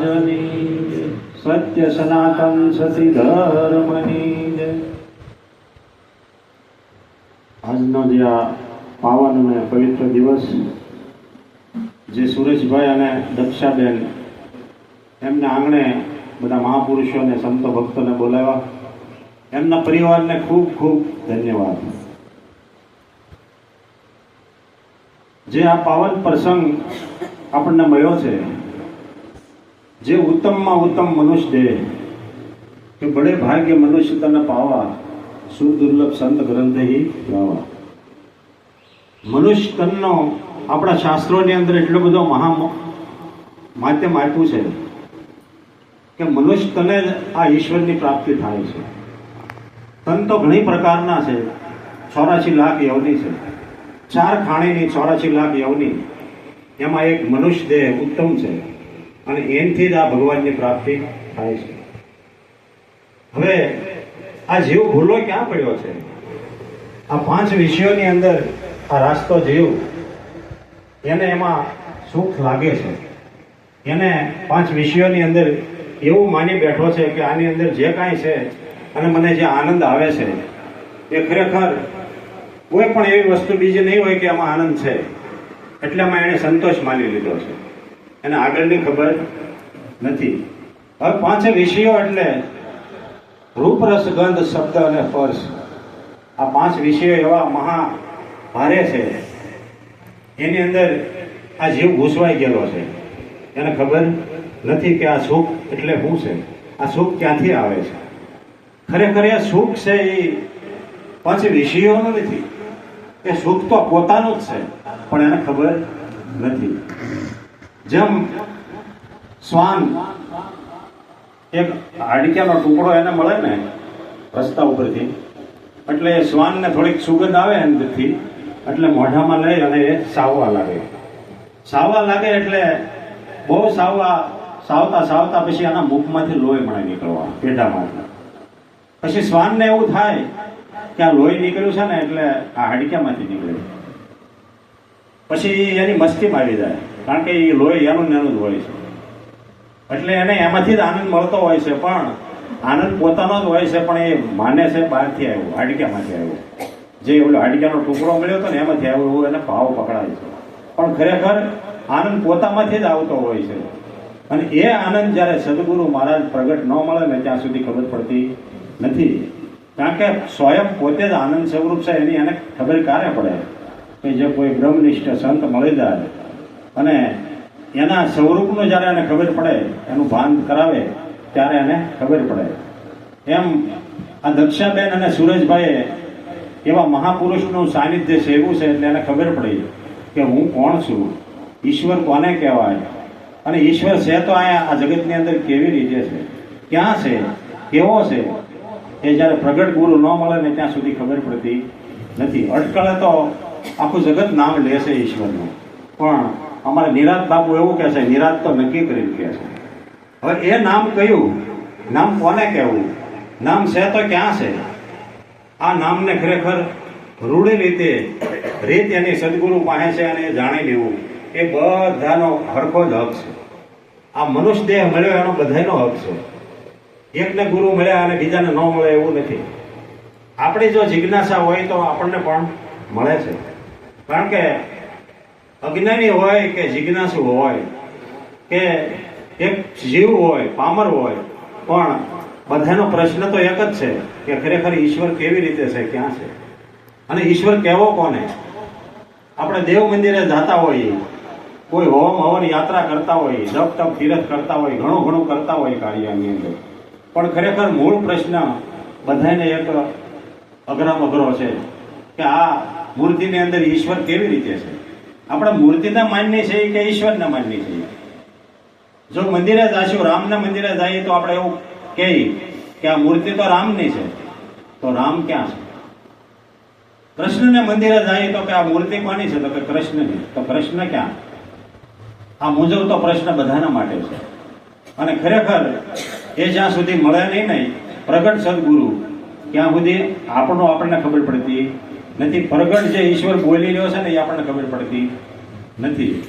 મહારાજની. સત્ય સનાતન સતી ધર્મની આજનો જે આ પાવન અને પવિત્ર દિવસ, જે સુરેશભાઈ અને દક્ષાબેન એમના આંગણે બધા મહાપુરુષોને સંતો ભક્તોને બોલાવ્યા. એમના પરિવારને ખૂબ ખૂબ ધન્યવાદ. જે આ પાવન પ્રસંગ આપણને મળ્યો છે જે ઉત્તમમાં ઉત્તમ મનુષ્ય દેહ કે બડે ભાગ્ય મનુષ્ય તને પાવા સુદુર્લભ સંત ગ્રંથ ગાવા. મનુષ્ય તનનો આપણા શાસ્ત્રોની અંદર એટલો બધો મહા માધ્યમ આપ્યું છે કે મનુષ્ય તને જ આ ઈશ્વરની પ્રાપ્તિ થાય છે. તન તો ઘણી પ્રકારના છે. ચોરાશી લાખ યવની છે. ચાર ખાણીની ચોરાશી લાખ યવની. એમાં એક મનુષ્ય દેહ ઉત્તમ છે. અને એનથી જ આ ભગવાનની પ્રાપ્તિ થાય છે. હવે આ જીવ ભૂલો ક્યાં પડ્યો છે? આ પાંચ વિષયોની અંદર આ રાસ્તો જીવ, એને એમાં સુખ લાગે છે. એને પાંચ વિષયોની અંદર એવું માની બેઠો છે કે આની અંદર જે કાંઈ છે અને મને જે આનંદ આવે છે, એ ખરેખર કોઈ પણ એવી વસ્તુ બીજી નહીં હોય કે એમાં આનંદ છે. એટલે એમાં એણે સંતોષ માની લીધો છે. એને આગળની ખબર નથી. હવે પાંચ વિષયો એટલે રૂપ રસ ગંધ, શબ્દ અને સ્પર્શ આ પાંચ વિષયો એવા મહા ભારે છે. એની અંદર આ જીવ ઘૂસવાઈ ગયેલો છે. એને ખબર નથી કે આ સુખ એટલે શું છે. આ સુખ ક્યાંથી આવે છે? ખરેખર એ સુખ છે એ પાંચ વિષયોનું નથી. એ સુખ તો પોતાનું જ છે, પણ એને ખબર નથી. જેમ શ્વાન, એક હાડક્યાનો ટુકડો એને મળે ને રસ્તા ઉપરથી, એટલે શ્વાનને થોડીક સુગંધ આવે અંદરથી, એટલે મોઢામાં લઈ અને એ સાવવા લાગે. સાવવા લાગે એટલે બહુ સાવવા, સાવતા સાવતા પછી આના મુખમાંથી લોહી મળે નીકળવા પેઢામાં પછી શ્વાનને એવું થાય કે આ લોહી નીકળ્યું છે ને એટલે આ હાડક્યામાંથી નીકળ્યું પછી એની મસ્તીમાં આવી જાય. કારણ કે એ લોહી એનું ને એનું જ હોય છે. એટલે એને એમાંથી જ આનંદ મળતો હોય છે, પણ આનંદ પોતાનો જ હોય છે, પણ એ માને છે બહારથી આવ્યો, હાડક્યામાંથી આવ્યો. જે ઓલો હાડક્યાનો ટુકડો મળ્યો હતો ને એમાંથી આવ્યો, એવું એને ભાવ પકડાય છે. પણ ખરેખર આનંદ પોતામાંથી જ આવતો હોય છે. અને એ આનંદ જ્યારે સદગુરુ મહારાજ પ્રગટ ન મળે ને ત્યાં સુધી ખબર પડતી નથી. કારણ કે સ્વયં પોતે જ આનંદ સ્વરૂપ છે, એની એને ખબર ક્યારે પડે? કે જે કોઈ બ્રહ્મનિષ્ઠ સંત મળી જાય અને એના સ્વરૂપનું જ્યારે એને ખબર પડે, એનું ભાન કરાવે, ત્યારે એને ખબર પડે. એમ આ દક્ષાબેન અને સુરજભાઈએ એવા મહાપુરુષનું સાનિધ્ય સેવું છે એટલે એને ખબર પડી કે હું કોણ છું? ઈશ્વર કોને કહેવાય? અને ઈશ્વર છે તો અહીંયા આ જગતની અંદર કેવી રીતે છે? ક્યાં છે? કેવો છે? એ જ્યારે પ્રગટ ગુરુ ન મળે ને ત્યાં સુધી ખબર પડતી નથી. અટકળે તો આખું જગત નામ લે છે ઈશ્વરનું. પણ અમારે નિરાત બાપુ એવું કહે છે, નિરાત તો નક્કી કરીને કહે છે. હવે એ નામ કયું? નામ કોને કહેવું? નામ છે તો ક્યાં છે? આ નામને ખરેખર રૂઢી રીતે, રીત એની સદગુરુ પાસે છે અને એ જાણી લેવું. એ બધાનો હરખો જ હક છે. આ મનુષ્ય દેહ મળ્યો એનો બધાનો હક છે. એકને ગુરુ મળ્યા અને બીજાને ન મળે એવું નથી. આપણી જો જિજ્ઞાસા હોય તો આપણને પણ મળે છે. કારણ કે અજ્ઞાની હોય કે જિજ્ઞાસુ હોય કે એક જીવ હોય, પામર હોય, પણ બધાનો પ્રશ્ન તો એક જ છે કે ખરેખર ઈશ્વર કેવી રીતે છે, ક્યાં છે? અને ઈશ્વર કેવો કોને? આપણે દેવ મંદિરે જતા હોઈએ, કોઈ હોમ હવન યાત્રા કરતા હોય જપ તપ તીરથ કરતા હોય ઘણું ઘણું કરતા હોય કાર્યની અંદર. પણ ખરેખર મૂળ પ્રશ્ન બધાને એક અઘરામ અઘરો છે કે આ મૂર્તિની અંદર ઈશ્વર કેવી રીતે છે? આપણે મૂર્તિના માનની છે કે ઈશ્વરના માનની છે જો મંદિરે જઈશું રામના મંદિરે જઈએ તો આપણે એવું કહીએ કે આ મૂર્તિ તો રામની છે. તો રામ ક્યાં છે? કૃષ્ણને મંદિરે જઈએ તો કે આ મૂર્તિ કોની છે? તો કે કૃષ્ણની. તો કૃષ્ણ ક્યાં? આ મુજબ તો પ્રશ્ન બધાના માટે છે. અને ખરેખર એ જ્યાં સુધી મળે નહીં નહીં પ્રગટ સદગુરુ, ત્યાં સુધી આપણો આપણને ખબર પડતી નથી, પ્રગટ જે ઈશ્વર બોલી રહ્યો છે ને એ આપણને ખબર પડતી નથી.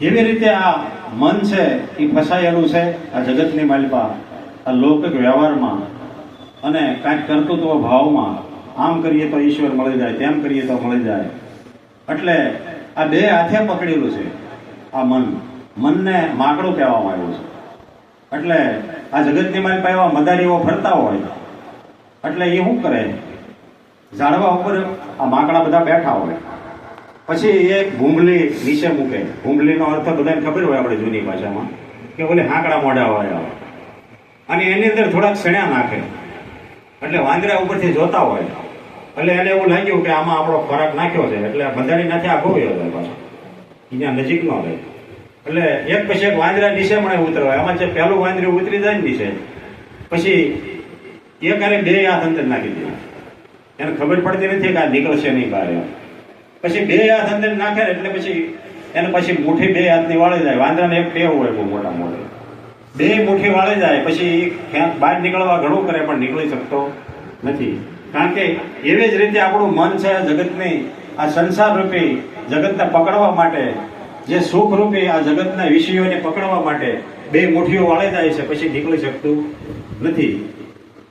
એવી રીતે આ મન છે, એ ફસાયેલું છે, આ જગતની માલિપા આ લૌકિક વ્યવહારમાં અને કાંઈક કર્તૃત્વ ભાવમાં, આમ કરીએ તો ઈશ્વર મળી જાય, તેમ કરીએ તો મળી જાય. એટલે આ બે હાથે પકડેલું છે, આ મન. મનને માકડું કહેવામાં આવ્યું છે. એટલે આ જગતની માલિપા એવા મદારીઓ ફરતા હોય. એટલે એ શું કરે? ઝાડવા ઉપર આ માંકડા બધા બેઠા હોય. પછી એ ભૂંગલી નીચે મૂકે. ભૂંગલીનો અર્થ બધાને ખબર હોય આપણે જૂની ભાષામાં, કે ઓલે હાંકડા મોઢા હોય અને એની અંદર થોડાક સણ્યા નાખે. એટલે વાંદરા ઉપરથી જોતા હોય. એટલે એને એવું લાગ્યું કે આમાં આપણો ખોરાક નાખ્યો છે. એટલે બંધારી નાખે આ ગોવ્યો જાય પાછો. અહીંયા નજીક ન રહે. એટલે એક પછી એક વાંદરા નીચે મને ઉતરવા એમાં જે પહેલું વાંદરું ઉતરી જાય ને નીચે. પછી એક ક્યારેક બે હાથ અંદર નાખી દે. એને ખબર પડતી નથી કે આ નીકળશે નહીં બહાર પછી બે હાથ અંદર નાખે એટલે પછી એને પછી મુઠ્ઠી બે હાથની વાળી જાય. વાંદરાને એક ટેવ હોય બહુ મોટા મોટે. બે મુઠ્ઠી વાળી જાય, પછી ક્યાંક બહાર નીકળવા ઘણું કરે પણ નીકળી શકતો નથી. કારણ કે એવી જ રીતે આપણું મન છે જગતની આ સંસાર રૂપી જગતને પકડવા માટે, જે સુખ રૂપી આ જગતના વિષયોને પકડવા માટે બે મુઠ્ઠીઓ વાળી જાય છે, પછી નીકળી શકતું નથી.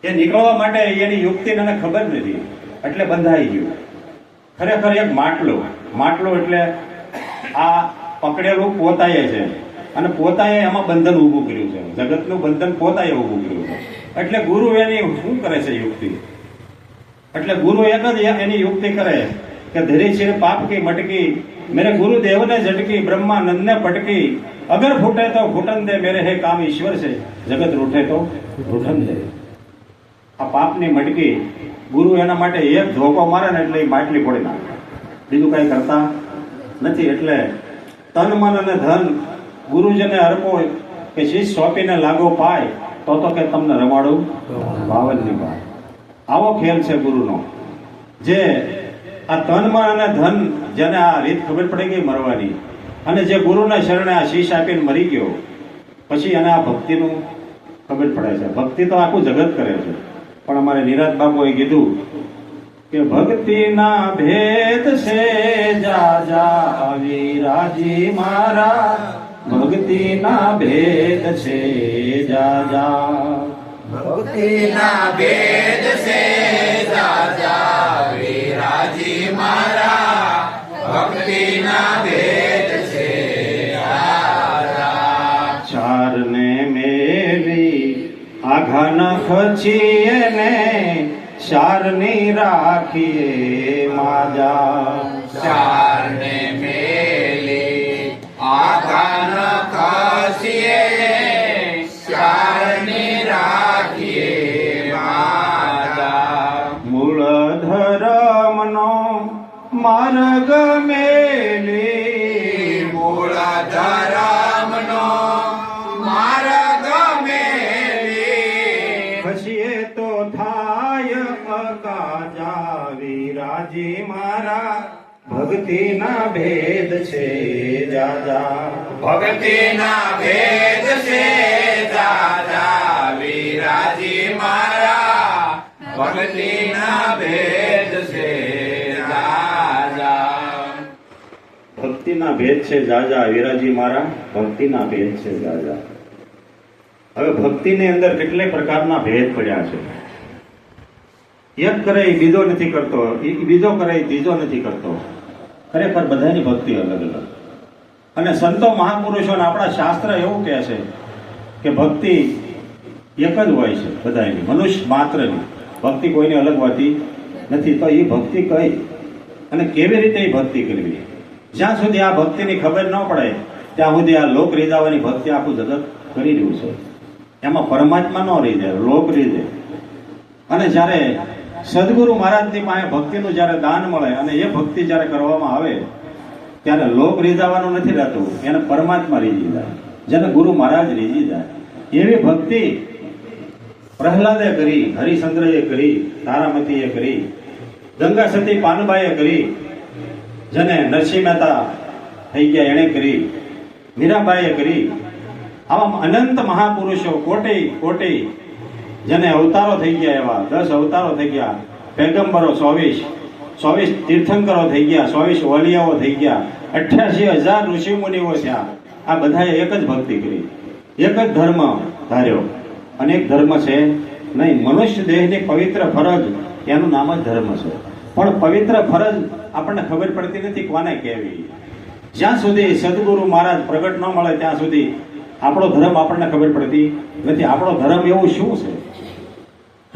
એ નીકળવા માટે એની યુક્તિને ખબર નથી. એટલે બંધાઈ ગયું. ખરેખર એક માટલો. માટલો એટલે આ પકડેલું પોતાએ છે. અને પોતાએ એમાં બંધન ઊભું કર્યું છે. જગતનું બંધન પોતાએ ઊભું કર્યું છે. એટલે ગુરુ એની શું કરે છે યુક્તિ? એટલે ગુરુ એક જ એની યુક્તિ કરે કે ધરી છે પાપ કી મટકી, મેરે ગુરુદેવને ઝટકી, બ્રહ્માનંદને પટકી અગર ફૂટે તો ફૂટન દે, મેરે હે કામ ઈશ્વર છે. જગત રૂઠે તો રૂઠન દે. આ પાપની મટકી ગુરુ એના માટે એક ધોકો મારે ને એટલે એ માટલી પડી નાખે. બીજું કઈ કરતા નથી એટલે તન મન અને ધન ગુરુજીને અર્પો કે શીશ સોંપીને લાગો પાય, તો તો કે તમને રમાડું. નહીં બાર આવો ખેલ છે ગુરુનો. જે આ તન મન અને ધન જેને આ રીત ખબર પડી ગઈ મરવાની, અને જે ગુરુના શરણે આ શીશ આપીને મરી ગયો, પછી એને આ ભક્તિનું ખબર પડે છે. ભક્તિ તો આખું જગત કરે છે. પણ અમારે નિરાજ બાબુએ કીધું કે ભક્તિના ભેદ છે જાજા વિરાજી મારા. ભક્તિના ભેદ છે જાજા ભક્તિના ભેદ છે રાજી વિરાજી મારા. ભક્તિના ભેદ આઘા ન ખચીએ ને ચારની રાખીએ માજા. વિરાજી મારા ભક્તિના ભેદ છે જાજા. ભક્તિના ભેદ છે દાદા વિરાજી મારા ભક્તિના ભેદ છે દાદા ભક્તિના ભેદ છે જાજા વિરાજી મારા ભક્તિના ભેદ છે જાજા. હવે ભક્તિની અંદર કેટલાય પ્રકારના ભેદ પડ્યા છે? એક કરે એ બીજો નથી કરતો. એ બીજો કરે એ ત્રીજો નથી કરતો. ખરેખર બધાની ભક્તિ અલગ અલગ. અને સંતો મહાપુરુષોને આપણા શાસ્ત્ર એવું કહે છે કે ભક્તિ એક જ હોય છે બધાની, મનુષ્ય માત્રની. ભક્તિ કોઈની અલગ હોતી નથી, તો એ ભક્તિ કઈ? અને કેવી રીતે એ ભક્તિ કરવી? જ્યાં સુધી આ ભક્તિની ખબર ન પડે, ત્યાં સુધી આ લોક રીઝાવાની ભક્તિ આખું જગત કરી રહ્યું છે. એમાં પરમાત્મા ન જાય લોક રીઝે. અને જ્યારે સદગુરુ મહારાજની પાસે ભક્તિનું જ્યારે દાન મળે અને એ ભક્તિ જ્યારે કરવામાં આવે, ત્યારે લોક રીઝાવાનું નથી રહેતું. એને પરમાત્મા રીઝી જાય. જેને ગુરુ મહારાજ રીઝી જાય. એવી ભક્તિ પ્રહલાદે કરી હરિચંદ્રએ કરી, તારામતીએ કરી, ગંગા સતી પાનબાઈએ કરી, જેને નરસિંહ મહેતા થઈ ગયા એણે કરી, મીરાબાઈએ કરી. આવા અનંત મહાપુરુષો કોટી કોટી જેને અવતારો થઈ ગયા એવા, દસ અવતારો થઈ ગયા પેગમ્બરો ચોવીસ ચોવીસ તીર્થંકરો થઈ ગયા, ચોવીસ વલિયાઓ થઈ ગયા, અઠ્યાસી હજાર ઋષિ મુનિઓ થયા. આ બધાએ એક જ ભક્તિ કરી. એક જ ધર્મ ધાર્યો. અને એક ધર્મ છે નહીં, મનુષ્ય દેહની પવિત્ર ફરજ, એનું નામ જ ધર્મ છે. પણ પવિત્ર ફરજ આપણને ખબર પડતી નથી કોને કહેવી. જ્યાં સુધી સદગુરુ મહારાજ પ્રગટ ન મળે ત્યાં સુધી આપણો ધર્મ આપણને ખબર પડતી નથી. આપણો ધર્મ એવું શું છે?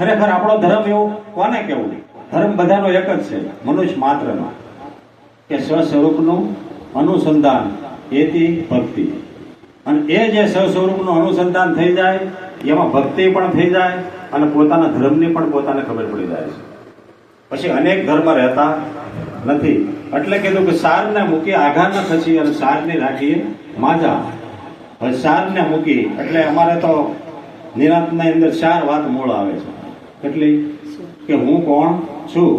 ખરેખર આપણો ધર્મ એવું કોને કેવું ધર્મ બધાનો એક જ છે, મનુષ્ય માત્રનો. કે સ્વસ્વરૂપનું અનુસંધાન એથી ભક્તિ. અને એ જે સ્વસ્વરૂપનું અનુસંધાન થઈ જાય, એમાં ભક્તિ પણ થઈ જાય, અને પોતાના ધર્મની પણ પોતાને ખબર પડી જાય છે. પછી અનેક ધર્મ રહેતા નથી. એટલે કીધું કે સારને મૂકી આઘા ન ખસી અને સારને રાખીએ માજા. સારને મૂકી, એટલે અમારે તો નિરાંતની અંદર ચાર વાત મૂળ આવે છે. કેટલી કે હું કોણ છું?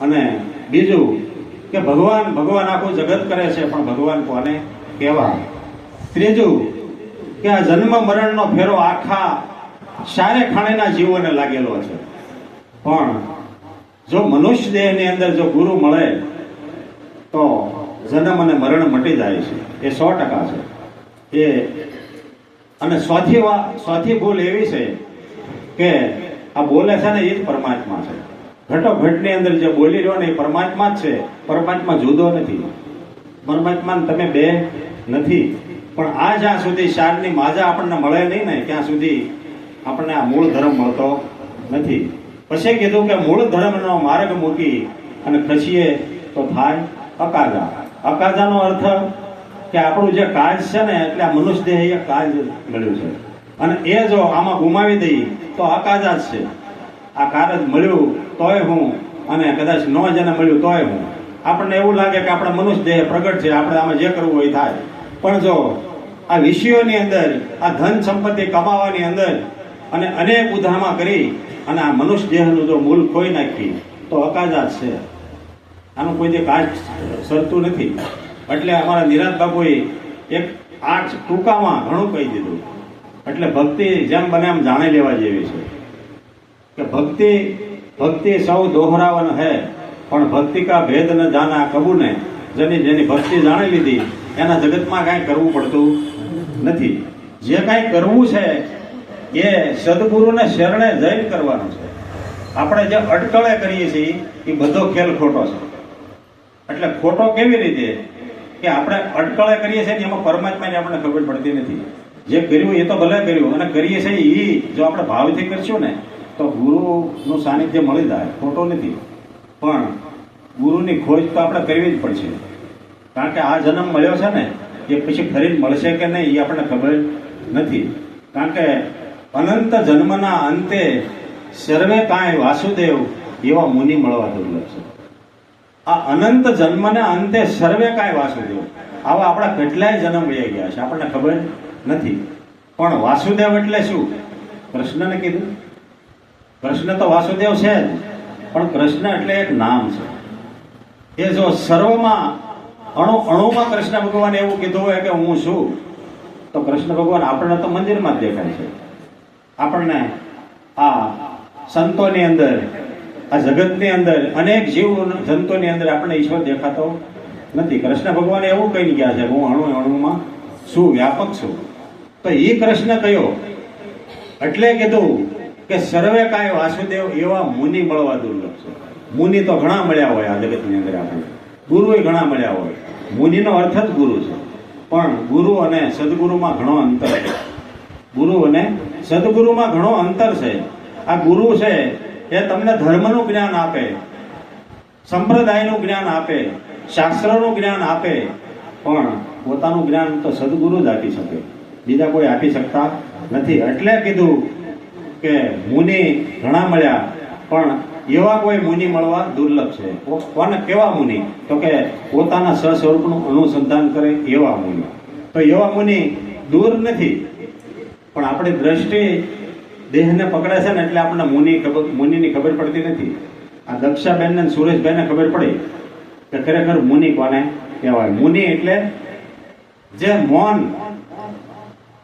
અને બીજું કે ભગવાન ભગવાન આખું જગત કરે છે પણ ભગવાન કોને કહેવાય? ત્રીજું કે આ જન્મ મરણનો ફેરો આખા સારે ખાણેના જીવોને લાગેલો છે. પણ જો મનુષ્ય દેહની અંદર જો ગુરુ મળે તો જન્મ અને મરણ મટી જાય છે. એ સો ટકા છે. એ અને સ્વાથી સ્વાથી ભૂલ એવી છે કે આ બોલે છે ને એ જ પરમાત્મા છે. ઘટો ઘટની અંદર જે બોલી રહ્યો ને એ પરમાત્મા જ છે. પરમાત્મા જુદો નથી. પરમાત્મા તમે બે નથી. પણ આ જ્યાં સુધી શારની માજા આપણને મળે નહીં ને, ત્યાં સુધી આપણને આ મૂળ ધર્મ મળતો નથી. પછી કીધું કે મૂળ ધર્મનો માર્ગ મૂકી અને ખસીએ તો થાય અકાજા. અકાજાનો અર્થ કે આપણું જે કાજ છે ને, એટલે આ મનુષ્ય દેહ એ કાજ મળ્યું છે. અને એ જો આમાં ગુમાવી દઈએ તો અકાજા જ છે. આ કારજ મળ્યું તોય હું અને કદાચ ન જેને મળ્યું તોય હું. આપણને એવું લાગે કે આપણે મનુષ્ય દેહ પ્રગટ છે, આપણે આમાં જે કરવું હોય થાય. પણ જો આ વિષયોની અંદર, આ ધન સંપત્તિ કમાવાની અંદર અને અનેક ઉધામાં કરી અને આ મનુષ્ય દેહનું જો મૂલ ખોઈ નાખી, તો અકાજા છે. આનું કોઈ જે કાચ સરતું નથી. એટલે અમારા નિરાંત બાપુએ એક આઠ ટૂંકામાં ઘણું કહી દીધું. એટલે ભક્તિ જેમ બને એમ જાણી લેવા જેવી છે. કે ભક્તિ ભક્તિ સૌ દોહરાવન હે, પણ ભક્તિ કા ભેદ ન જાના કબુ ને જેની જેની ભક્તિ જાણી લીધી, એના જગતમાં કાંઈ કરવું પડતું નથી. જે કાંઈ કરવું છે, એ સદગુરુને શરણે જઈને કરવાનું છે. આપણે જે અટકળે કરીએ છીએ, એ બધો ખેલ ખોટો છે. એટલે ખોટો કેવી રીતે? કે આપણે અટકળે કરીએ છીએ એમાં પરમાત્માની આપણને ખબર પડતી નથી. જે કર્યું એ તો ભલે કર્યું, અને કરીએ છીએ એ જો આપણે ભાવથી કરશું ને, તો ગુરુનું સાનિધ્ય મળી જાય, ખોટો નથી. પણ ગુરુની ખોજ તો આપણે કરવી જ પડશે. કારણ કે આ જન્મ મળ્યો છે ને, એ પછી ફરી મળશે કે નહીં, એ આપણને ખબર નથી. કારણ કે અનંત જન્મના અંતે સર્વે કાંઈ વાસુદેવ એવા મુનિ મળવા દુર્લભ છે. આ અનંત જન્મના અંતે સર્વે કાંઈ વાસુદેવ. આવા આપણા કેટલાય જન્મ વહી ગયા છે, આપણને ખબર? નથી. પણ વાસુદેવ એટલે શું? કૃષ્ણને કીધું. કૃષ્ણ તો વાસુદેવ છે જ, પણ કૃષ્ણ એટલે એક નામ છે. એ જો સર્વમાં અણુ, અણુમાં કૃષ્ણ ભગવાન એવું કીધું હોય કે હું છું, તો કૃષ્ણ ભગવાન આપણને તો મંદિરમાં જ દેખાય છે. આપણને આ સંતોની અંદર, આ જગતની અંદર, અનેક જીવ જંતુની અંદર આપણને ઈશ્વર દેખાતો નથી. કૃષ્ણ ભગવાને એવું કહી ગયા છે, હું અણુ, અણુમાં શું વ્યાપક છું? તો એ કૃષ્ણ કયો? એટલે કીધું કે સર્વે કાય વાસુદેવ એવા મુનિ મળવા દુર્લભ છે. મુનિ તો ઘણા મળ્યા હોય આ જગતની અંદર આપણે. ગુરુ ઘણા મળ્યા હોય. મુનિનો અર્થ જ ગુરુ છે. પણ ગુરુ અને સદગુરુમાં ઘણો અંતર છે. ગુરુ અને સદગુરુમાં ઘણો અંતર છે. આ ગુરુ છે એ તમને ધર્મનું જ્ઞાન આપે, સંપ્રદાયનું જ્ઞાન આપે, શાસ્ત્રનું જ્ઞાન આપે. પણ પોતાનું જ્ઞાન તો સદગુરુ જ આપી શકે. બીજા કોઈ આપી શકતા નથી. એટલે કીધું કે મુનિ ઘણા મળ્યા, પણ એવા કોઈ મુનિ મળવા દુર્લભ છે. કોને કેવા મુનિ? તો કે પોતાના સ્વસ્વરૂપનું અનુસંધાન કરે એવા મુનિ. તો એવા મુનિ દૂર નથી. પણ આપણી દ્રષ્ટિ દેહને પકડે છે ને એટલે આપણને મુનિ ખબર મુનિની ખબર પડતી નથી. આ દક્ષાબેન ને સુરેશભાઈને ખબર પડી કે ખરેખર મુનિ કોને કહેવાય? મુનિ એટલે જે મૌન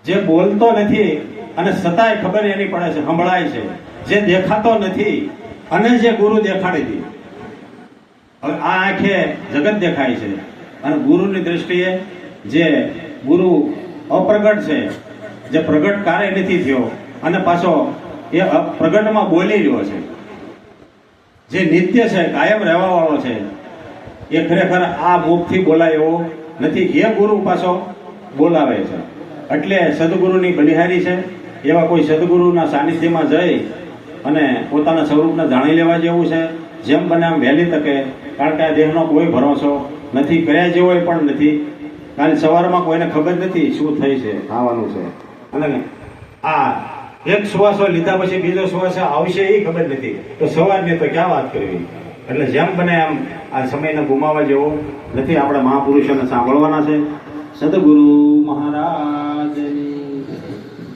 જે બોલતો નથી અને છતાંય ખબર એની પડે છે, સંભળાય છે, જે દેખાતો નથી અને જે ગુરુ દેખાડી દે. હવે આ આંખે જગત દેખાય છે અને ગુરુની દ્રષ્ટિએ જે ગુરુ અપ્રગટ છે, જે પ્રગટ કાર્ય નથી થયો અને પાછો એ પ્રગટમાં બોલી રહ્યો છે. જે નિત્ય છે, કાયમ રહેવા વાળો છે, એ ખરેખર આ મુખથી બોલાય એવો નથી, એ ગુરુ પાછો બોલાવે છે. એટલે સદગુરુની બલિહારી છે, એવા કોઈ સદગુરુના સાનિધ્યમાં જઈ અને પોતાના સ્વરૂપને જાણી લેવા જેવું છે, જેમ બને આમ વહેલી તકે, કારણ કે આ દેહનો કોઈ ભરોસો નથી કર્યા જેવો પણ નથી. કાલે સવારમાં કોઈને ખબર નથી શું થઈ છે આવવાનું છે. અને આ એક શ્વાસો લીધા પછી બીજો શ્વાસ આવશે એ ખબર નથી. તો સવારની તો ક્યાં વાત કરવી? એટલે જેમ બને એમ આ સમયને ગુમાવવા જેવો નથી આપણા મહાપુરુષોને સાંભળવાના છે. સદગુરુ મહારાજ.